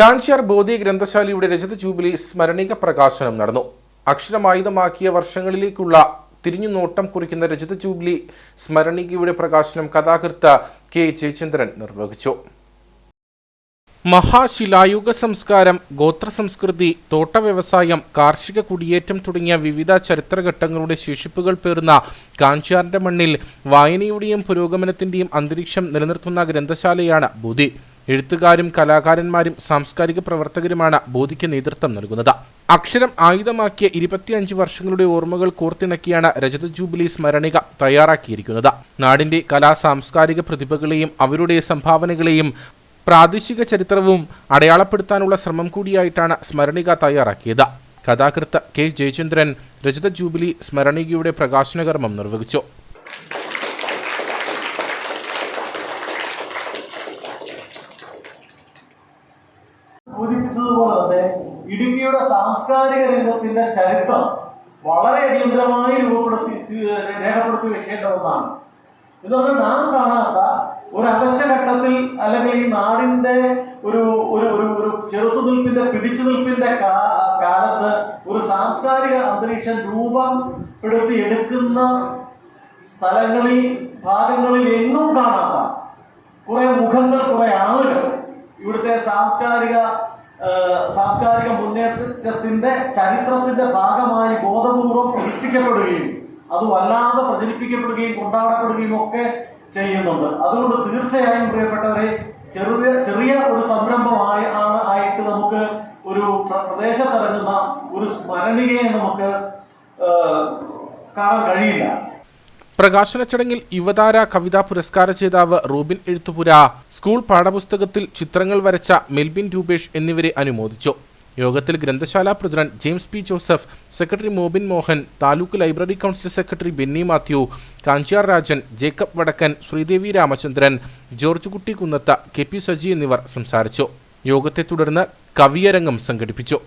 കാഞ്ചാർ ബോധി ഗ്രന്ഥശാലയുടെ രജത ജൂബിലി സ്മരണിക പ്രകാശനം നടന്നു. അക്ഷരമായുധമാക്കിയ വർഷങ്ങളിലേക്കുള്ള തിരിഞ്ഞുനോട്ടം കുറിക്കുന്ന രജത ജൂബിലി സ്മരണികയുടെ പ്രകാശനം കഥാകൃത്ത കെ. ജയചന്ദ്രൻ നിർവഹിച്ചു. മഹാശിലായുഗ സംസ്കാരം ഗോത്ര സംസ്കൃതി തോട്ട വ്യവസായം കാർഷിക കുടിയേറ്റം തുടങ്ങിയ വിവിധ ചരിത്രഘട്ടങ്ങളുടെ ശേഷിപ്പുകൾ പേറുന്ന കാഞ്ചാറിന്റെ മണ്ണിൽ വായനയുടെയും പുരോഗമനത്തിന്റെയും അന്തരീക്ഷം നിലനിർത്തുന്ന ഗ്രന്ഥശാലയാണ് ബോധി. എഴുത്തുകാരും കലാകാരന്മാരും സാംസ്കാരിക പ്രവർത്തകരുമാണ് ബോധിക്ക് നേതൃത്വം നൽകുന്നത്. അക്ഷരം ആയുധമാക്കിയ ഇരുപത്തിയഞ്ച് വർഷങ്ങളുടെ ഓർമ്മകൾ കോർത്തിണക്കിയാണ് രജത ജൂബിലി സ്മരണിക തയ്യാറാക്കിയിരിക്കുന്നത്. നാടിന്റെ കലാ സാംസ്കാരിക പ്രതിഭകളെയും അവരുടെ സംഭാവനകളെയും പ്രാദേശിക ചരിത്രവും അടയാളപ്പെടുത്താനുള്ള ശ്രമം കൂടിയായിട്ടാണ് സ്മരണിക തയ്യാറാക്കിയത്. കഥാകൃത്ത് കെ ജയചന്ദ്രൻ രജത ജൂബിലി സ്മരണികയുടെ പ്രകാശന കർമ്മം നിർവഹിച്ചു. സൂചിപ്പിച്ചതുപോലെ തന്നെ ഇടുക്കിയുടെ സാംസ്കാരിക രംഗത്തിന്റെ ചരിത്രം വളരെ അടിയന്തരമായി രൂപപ്പെടുത്തി രേഖപ്പെടുത്തി വെക്കേണ്ട ഒന്നാണ്. ഇതൊന്നും നാം കാണാത്ത ഒരു അവശ്യഘട്ടത്തിൽ അല്ലെങ്കിൽ ഈ നാടിന്റെ ഒരു ഒരു ഒരു ഒരു ചെറുത്തുനിൽപ്പിന്റെ പിടിച്ചു നിൽപ്പിന്റെ കാലത്ത് ഒരു സാംസ്കാരിക അന്തരീക്ഷം രൂപപ്പെടുത്തി എടുക്കുന്ന സ്ഥലങ്ങളിൽ ഭാഗങ്ങളിൽ എങ്ങും കാണാത്ത കുറെ മുഖങ്ങൾ കുറെ ആളുകൾ ഇവിടുത്തെ സാംസ്കാരിക സാംസ്കാരിക മുന്നേറ്റത്തിന്റെ ചരിത്രത്തിന്റെ ഭാഗമായി ബോധപൂർവം പ്രചരിപ്പിക്കപ്പെടുകയും അത് വല്ലാതെ പ്രചരിപ്പിക്കപ്പെടുകയും കൊണ്ടാടപ്പെടുകയും ഒക്കെ ചെയ്യുന്നുണ്ട്. അതുകൊണ്ട് തീർച്ചയായും പ്രിയപ്പെട്ടവരെ ചെറിയ ചെറിയ ഒരു സംരംഭമായി ആണ് ആയിട്ട് നമുക്ക് ഒരു പ്ര- പ്രദേശത്തിറങ്ങുന്ന ഒരു സ്മരണികയെ നമുക്ക് കാണാൻ കഴിയില്ല. പ്രകാശന ചടങ്ങിൽ യുവതാര കവിതാ പുരസ്കാര ജേതാവ് റൂബിൻ എഴുത്തുപുര സ്കൂൾ പാഠപുസ്തകത്തിൽ ചിത്രങ്ങൾ വരച്ച മെൽബിൻ രൂപേഷ് എന്നിവരെ അനുമോദിച്ചു. യോഗത്തിൽ ഗ്രന്ഥശാല president James P Joseph secretary Mobin Mohan taluk library council secretary Benny Mathew Kanchiyar Rajan Jacob Vadakkan Sreedevi Ramachandran George കുട്ടി കുന്നത്ത കെ പി സജി എന്നിവർ സംസാരിച്ചു. യോഗത്തെ തുടർന്ന് കവിയരംഗം സംഘടിപ്പിച്ചു.